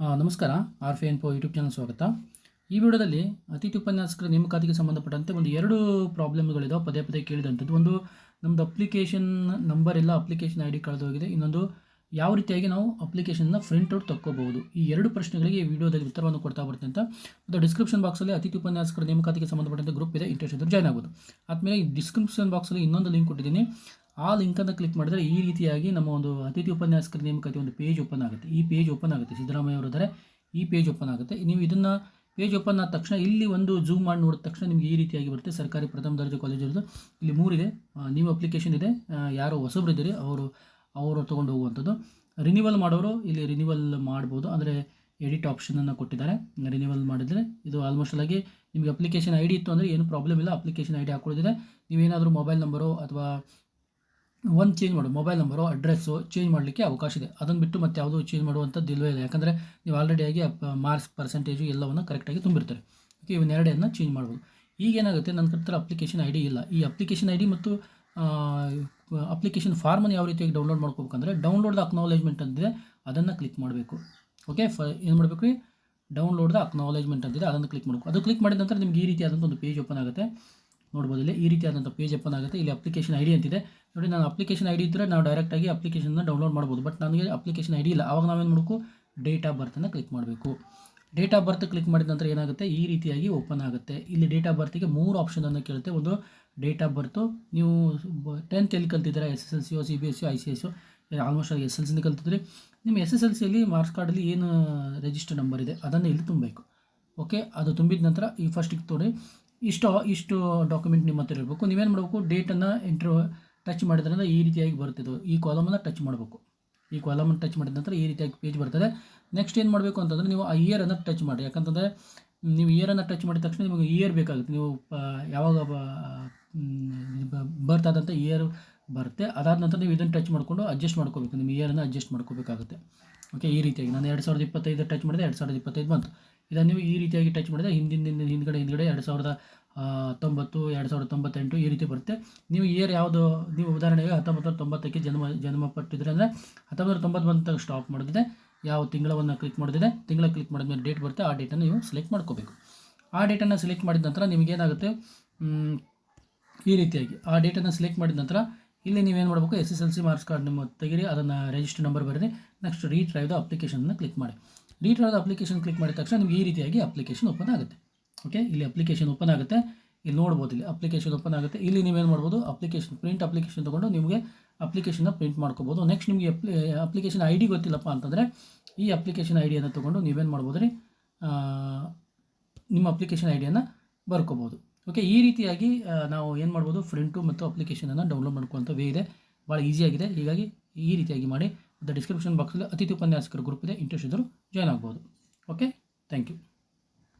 ನಮಸ್ಕಾರ. ಆರ್ ಫಿ ಎನ್ ಪೋ ಯೂಟ್ಯೂಬ್ ಚಾನಲ್ ಸ್ವಾಗತ. ಈ ವಿಡಿಯೋದಲ್ಲಿ ಅತಿಥಿ ಉಪನ್ಯಾಸಕರ ನೇಮಕಾತಿಗೆ ಸಂಬಂಧಪಟ್ಟಂತೆ ಒಂದು ಎರಡು ಪ್ರಾಬ್ಲಮ್ಗಳಿದಾವೆ. ಪದೇ ಪದೇ ಕೇಳಿದಂಥದ್ದು. ಒಂದು ನಮ್ಮದು ಅಪ್ಲಿಕೇಶನ್ ನಂಬರ್ ಇಲ್ಲ ಅಪ್ಲಿಕೇಶನ್ ಐ ಡಿ ಕಳೆದೋಗಿದೆ ಇನ್ನೊಂದು, ಯಾವ ರೀತಿಯಾಗಿ ನಾವು ಅಪ್ಲಿಕೇಶನ್ನ ಪ್ರಿಂಟ್ ಔಟ್ ತಕ್ಕೋಬಹುದು? ಈ ಎರಡು ಪ್ರಶ್ನೆಗಳಿಗೆ ಈ ವಿಡಿಯೋದಲ್ಲಿ ಉತ್ತರವನ್ನು ಕೊಡ್ತಾ ಬರ್ತೀನಿ ಅಂತ. ಮತ್ತು ಡಿಸ್ಕ್ರಿಪ್ಷನ್ ಬಾಕ್ಸಲ್ಲಿ ಅತಿಥಿ ಉಪನ್ಯಾಸಕರ ನೇಮಕಾತಿಗೆ ಸಂಬಂಧಪಟ್ಟಂತೆ ಗ್ರೂಪ್ ಇದೆ. ಇಂಟ್ರೆಸ್ಟ್ ಇದ್ದರೆ ಜಾಯ್ನ್ ಆಗ್ಬೋದು. ಆದಮೇಲೆ ಈ ಡಿಸ್ಕ್ರಿಪ್ಷನ್ ಬಾಕ್ಸಲ್ಲಿ ಇನ್ನೊಂದು ಲಿಂಕ್ ಕೊಟ್ಟಿದ್ದೀನಿ. ಆ ಲಿಂಕನ್ನು ಕ್ಲಿಕ್ ಮಾಡಿದರೆ ಈ ರೀತಿಯಾಗಿ ನಮ್ಮ ಒಂದು ಅತಿಥಿ ಉಪನ್ಯಾಸಕರ ನೇಮಕಾತಿ ಒಂದು ಪೇಜ್ ಓಪನ್ ಆಗುತ್ತೆ. ಈ ಪೇಜ್ ಓಪನ್ ಆಗುತ್ತೆ. ಸಿದ್ದರಾಮಯ್ಯ ಅವರಿದ್ದಾರೆ ಈ ಪೇಜ್ ಓಪನ್ ಆಗುತ್ತೆ. ನೀವು ಇದನ್ನು ಪೇಜ್ ಓಪನ್ ಆದ ತಕ್ಷಣ ಇಲ್ಲಿ ಒಂದು ಜೂಮ್ ಮಾಡಿ ನೋಡಿದ ತಕ್ಷಣ ನಿಮಗೆ ಈ ರೀತಿಯಾಗಿ ಬರುತ್ತೆ. ಸರ್ಕಾರಿ ಪ್ರಥಮ ದರ್ಜೆ ಕಾಲೇಜರದು ಇಲ್ಲಿ ಮೂರಿದೆ ನೀವು ಅಪ್ಲಿಕೇಶನ್ ಇದೆ. ಯಾರೋ ಹೊಸಬ್ರು ಇದ್ದೀರಿ, ಅವರು ಅವರು ತೊಗೊಂಡು ಹೋಗುವಂಥದ್ದು. ರಿನಿವಲ್ ಮಾಡೋರು ಇಲ್ಲಿ ರಿನಿವಲ್ ಮಾಡ್ಬೋದು. ಅಂದರೆ ಎಡಿಟ್ ಆಪ್ಷನನ್ನು ಕೊಟ್ಟಿದ್ದಾರೆ. ರಿನಿವಲ್ ಮಾಡಿದರೆ ಇದು ಆಲ್ಮೋಸ್ಟ್ ಆಗಿ ನಿಮಗೆ ಅಪ್ಲಿಕೇಶನ್ ಐ ಡಿ ಇತ್ತು ಅಂದರೆ ಏನು ಪ್ರಾಬ್ಲಮ್ ಇಲ್ಲ. ಅಪ್ಲಿಕೇಶನ್ ಐ ಡಿ ಹಾಕೊಳ್ಳೋದಿದೆ ನೀವೇನಾದರೂ ಮೊಬೈಲ್ ನಂಬರು ಅಥವಾ ಒಂದು ಚೇಂಜ್ ಮಾಡು ಮೊಬೈಲ್ ನಂಬರು ಅಡ್ರೆಸ್ಸು ಚೇಂಜ್ ಮಾಡಲಿಕ್ಕೆ ಅವಕಾಶ ಇದೆ. ಅದನ್ನು ಬಿಟ್ಟು ಮತ್ತೆ ಯಾವುದೂ ಚೇಂಜ್ ಮಾಡುವಂಥದ್ದು ಇಲ್ಲವೇ ಇಲ್ಲ. ಯಾಕಂದರೆ ನೀವು ಆಲ್ರೆಡಿಯಾಗಿ ಮಾರ್ಕ್ಸ್ ಪರ್ಸೆಂಟೇಜು ಎಲ್ಲವನ್ನು ಕರೆಕ್ಟಾಗಿ ತುಂಬಿರ್ತಾರೆ. ಓಕೆ ಇವನ್ನೆರಡನ್ನು ಚೇಂಜ್ ಮಾಡ್ಬೋದು. ಈಗೇನಾಗುತ್ತೆ ನನ್ನ ಹತ್ರ ಅಪ್ಲಿಕೇಶನ್ ಐ ಡಿ ಇಲ್ಲ. ಈ ಅಪ್ಲಿಕೇಶನ್ ಐ ಡಿ ಮತ್ತು ಅಪ್ಲಿಕೇಶನ್ ಫಾರ್ಮನ್ನು ಯಾವ ರೀತಿಯಾಗಿ ಡೌನ್ಲೋಡ್ ಮಾಡ್ಕೋಬೇಕಂದ್ರೆ ಡೌನ್ಲೋಡ್ ದ ಅಕ್ನಾಲೇಜ್ಮೆಂಟ್ ಅಂತಿದೆ, ಅದನ್ನು ಕ್ಲಿಕ್ ಮಾಡಬೇಕು. ಓಕೆ ಫ ಏನು ಮಾಡಬೇಕು ರೀ ಡೌನ್ಲೋಡ್ ದ ಅಕ್ನಾಲೇಜ್ಮೆಂಟ್ ಅಂತಿದೆ, ಅದನ್ನು ಕ್ಲಿಕ್ ಮಾಡಬೇಕು. ಅದು ಕ್ಲಿಕ್ ಮಾಡಿದ ನಂತರ ನಿಮ್ಗೆ ಈ ರೀತಿಯಾದಂಥ ಒಂದು ಪೇಜ್ ಓಪನ್ ಆಗುತ್ತೆ. ನೋಡ್ಬೋದು. ಇಲ್ಲಿ ಈ ರೀತಿಯಾದಂಥ ಪೇಜ್ ಓಪನ್ ಆಗುತ್ತೆ. ಇಲ್ಲಿ ಅಪ್ಲಿಕೇಶನ್ ಐ ಡಿ ಅಂತಿದೆ. ನೋಡಿ, ನಾನು ಅಪ್ಲಿಕೇಶನ್ ಐ ಡಿ ಇದ್ದರೆ ನಾವು ಡೈರೆಕ್ಟಾಗಿ ಅಪ್ಲಿಕೇಶನ್ನ ಡೌನ್ಲೋಡ್ ಮಾಡ್ಬೋದು. ಬಟ್ ನನಗೆ ಅಪ್ಲಿಕೇಶನ್ ಐ ಡಿ ಇಲ್ಲ. ಆವಾಗ ನಾವೇನು ಮಾಡಬೇಕು? ಡೇಟ್ ಆಫ್ ಬರ್ತನ್ನು ಕ್ಲಿಕ್ ಮಾಡಬೇಕು. ಡೇಟ್ ಆಫ್ ಬರ್ತ್ ಕ್ಲಿಕ್ ಮಾಡಿದ ನಂತರ ಏನಾಗುತ್ತೆ? ಈ ರೀತಿಯಾಗಿ ಓಪನ್ ಆಗುತ್ತೆ. ಇಲ್ಲಿ ಡೇಟ್ ಆಫ್ ಬರ್ತಿಗೆ ಮೂರು ಆಪ್ಷನನ್ನು ಕೇಳುತ್ತೆ. ಒಂದು ಡೇಟ್ ಆಫ್ ಬರ್ತು ನೀವು ಟೆಂತ್ ಎಲ್ಲಿ ಕಲ್ತಿದ್ದೀರಾ? S S L C C B S C I C S almost ಆಗಿ ಎಸ್ ಎಲ್ ಸಿನ ಕಲ್ತಿದ್ರಿ ನಿಮ್ಮ ಎಸ್ ಎಸ್ ಎಲ್ ಸಿಯಲ್ಲಿ ಮಾರ್ಕ್ಸ್ ಕಾರ್ಡಲ್ಲಿ ಏನು ರಿಜಿಸ್ಟರ್ ನಂಬರ್ ಇದೆ? ಅದನ್ನು ಇಲ್ಲಿ ತುಂಬಬೇಕು. ಓಕೆ ಅದು ತುಂಬಿದ ನಂತರ ಈ ಫಸ್ಟಿಗೆ ತೋರಿ ಇಷ್ಟು ಇಷ್ಟು ಡಾಕ್ಯುಮೆಂಟ್ ನಿಮ್ಮ ಹತ್ರ ಇರಬೇಕು. ನೀವೇನು ಮಾಡಬೇಕು ಡೇಟನ್ನು ಎಂಟ್ರ್ ಟಚ್ ಮಾಡಿದ್ರಿಂದ ಈ ರೀತಿಯಾಗಿ ಬರ್ತಿದ್ದು ಈ ಕಾಲಮನ್ನು ಟಚ್ ಮಾಡಬೇಕು. ಈ ಕಾಲಮನ್ನು ಟಚ್ ಮಾಡಿದ ನಂತರ ಈ ರೀತಿಯಾಗಿ ಪೇಜ್ ಬರ್ತದೆ. ನೆಕ್ಸ್ಟ್ ಏನು ಮಾಡಬೇಕು ಅಂತಂದರೆ ನೀವು ಆ ಇಯರನ್ನು ಟಚ್ ಮಾಡಿ. ಯಾಕಂತಂದರೆ ನೀವು ಇಯರನ್ನು ಟಚ್ ಮಾಡಿದ ತಕ್ಷಣ ನಿಮಗೆ ಇಯರ್ ಬೇಕಾಗುತ್ತೆ. ನೀವು ಯಾವಾಗ ಬರ್ತ್ ಆದಂಥ ಇಯರ್ ಬರುತ್ತೆ. ಅದಾದ ನಂತರ ನೀವು ಇದನ್ನು ಟಚ್ ಮಾಡಿಕೊಂಡು ಅಡ್ಜಸ್ಟ್ ಮಾಡ್ಕೋಬೇಕು. ನಿಮ್ಮ ಇಯರನ್ನು ಅಡ್ಜಸ್ಟ್ ಮಾಡ್ಕೋಬೇಕಾಗುತ್ತೆ. ಓಕೆ ಈ ರೀತಿಯಾಗಿ. ನಾನು ಎರಡು ಸಾವಿರದ ಇಪ್ಪತ್ತೈದು ಟಚ್ ಮಾಡಿದೆ, ಎರಡು ಸಾವಿರದ ಇಪ್ಪತ್ತೈದು ಬಂತು. ಇದನ್ನು ನೀವು ಈ ರೀತಿಯಾಗಿ ಟಚ್ ಮಾಡಿದೆ ಹಿಂದಿನ, ಹಿಂದ್ಗಡೆ ಹಿಂದ್ಗಡೆ ಎರಡು ಸಾವಿರದ ತೊಂಬತ್ತು, ಎರಡು ಸಾವಿರದ ತೊಂಬತ್ತೆಂಟು ಈ ರೀತಿ ಬರುತ್ತೆ. ನೀವು ಇಯರ್ ಯಾವುದು, ನೀವು ಉದಾಹರಣೆಗೆ ಹತ್ತೊಂಬತ್ತು ತೊಂಬತ್ತಕ್ಕೆ ಜನ್ಮ ಜನ್ಮ ಪಟ್ಟಿದ್ರೆ ಅಂದರೆ ಹತ್ತೊಂಬತ್ತು ತೊಂಬತ್ತು ಬಂದ ಸ್ಟಾಪ್ ಮಾಡಿದ್ರೆ ಯಾವ ತಿಂಗಳವನ್ನು ಕ್ಲಿಕ್ ಮಾಡಿದ್ರೆ ತಿಂಗಳ ಕ್ಲಿಕ್ ಮಾಡಿದ್ಮೇಲೆ ಡೇಟ್ ಬರುತ್ತೆ, ಆ ಡೇಟನ್ನು ನೀವು ಸೆಲೆಕ್ಟ್ ಮಾಡ್ಕೋಬೇಕು. ಆ ಡೇಟನ್ನು ಸೆಲೆಕ್ಟ್ ಮಾಡಿದ ನಂತರ ನಿಮಗೇನಾಗುತ್ತೆ ಈ ರೀತಿಯಾಗಿ ಆ ಡೇಟನ್ನು ಸೆಲೆಕ್ಟ್ ಮಾಡಿದ ನಂತರ ಇಲ್ಲಿ ನೀವೇನು ಮಾಡಬೇಕು? S S L C marks card ನಿಮ್ಮ ತೆಗಿರಿ, ಅದನ್ನು ರಿಜಿಸ್ಟರ್ ನಂಬರ್ ಬರೆದು ನೆಕ್ಸ್ಟ್ ರೀಟ್ರೈವ್ ದ ಅಪ್ಲಿಕೇಶನ್ನ ಕ್ಲಿಕ್ ಮಾಡಿ. ರೀಟ್ರೈವ್ ದ ಅಪ್ಲಿಕೇಶನ್ ಕ್ಲಿಕ್ ಮಾಡಿದ ತಕ್ಷಣ ನಿಮಗೆ ಈ ರೀತಿಯಾಗಿ ಅಪ್ಲಿಕೇಶನ್ ಓಪನ್ ಆಗುತ್ತೆ. ಓಕೆ ಇಲ್ಲಿ ಅಪ್ಲಿಕೇಶನ್ ಓಪನ್ ಆಗುತ್ತೆ. ಇಲ್ಲಿ ನೋಡ್ಬೋದು ಇಲ್ಲಿ ಅಪ್ಲಿಕೇಶನ್ ಓಪನ್ ಆಗುತ್ತೆ. ಇಲ್ಲಿ ನೀವೇನು ಮಾಡ್ಬೋದು? ಅಪ್ಲಿಕೇಶನ್ ಪ್ರಿಂಟ್ ಅಪ್ಲಿಕೇಶನ್ ತೊಗೊಂಡು ನಿಮಗೆ ಅಪ್ಲಿಕೇಶನ್ನ ಪ್ರಿಂಟ್ ಮಾಡ್ಕೋಬೋದು. ನೆಕ್ಸ್ಟ್ ನಿಮಗೆ ಅಪ್ಲಿ ಅಪ್ಲಿಕೇಶನ್ ಐ ಡಿ ಗೊತ್ತಿಲ್ಲಪ್ಪ ಅಂತಂದರೆ ಈ ಅಪ್ಲಿಕೇಶನ್ ಐ ಡಿಯನ್ನು ತೊಗೊಂಡು ನೀವೇನು ಮಾಡ್ಬೋದು ರೀ ನಿಮ್ಮ ಅಪ್ಲಿಕೇಶನ್ ಐ ಡಿಯನ್ನು ಬರ್ಕೋಬೋದು. ಓಕೆ ಈ ರೀತಿಯಾಗಿ ನಾವು ಏನು ಮಾಡ್ಬೋದು? ಫ್ರಂಟು ಮತ್ತು ಅಪ್ಲಿಕೇಶನನ್ನು ಡೌನ್ಲೋಡ್ ಮಾಡ್ಕೊಳ್ಳೋಂಥ ವೇ ಇದೆ. ಭಾಳ ಈಸಿಯಾಗಿದೆ ಹೀಗಾಗಿ ಈ ರೀತಿಯಾಗಿ ಮಾಡಿ ಮತ್ತು ಡಿಸ್ಕ್ರಿಪ್ಷನ್ ಬಾಕ್ಸಲ್ಲಿ ಅತಿಥಿ ಉಪನ್ಯಾಸಕರ ಗ್ರೂಪ್ ಇದೆ. ಇಂಟ್ರೆಸ್ಟ್ ಇದ್ದರೂ ಜಾಯ್ನ್ ಆಗ್ಬೋದು. Okay thank you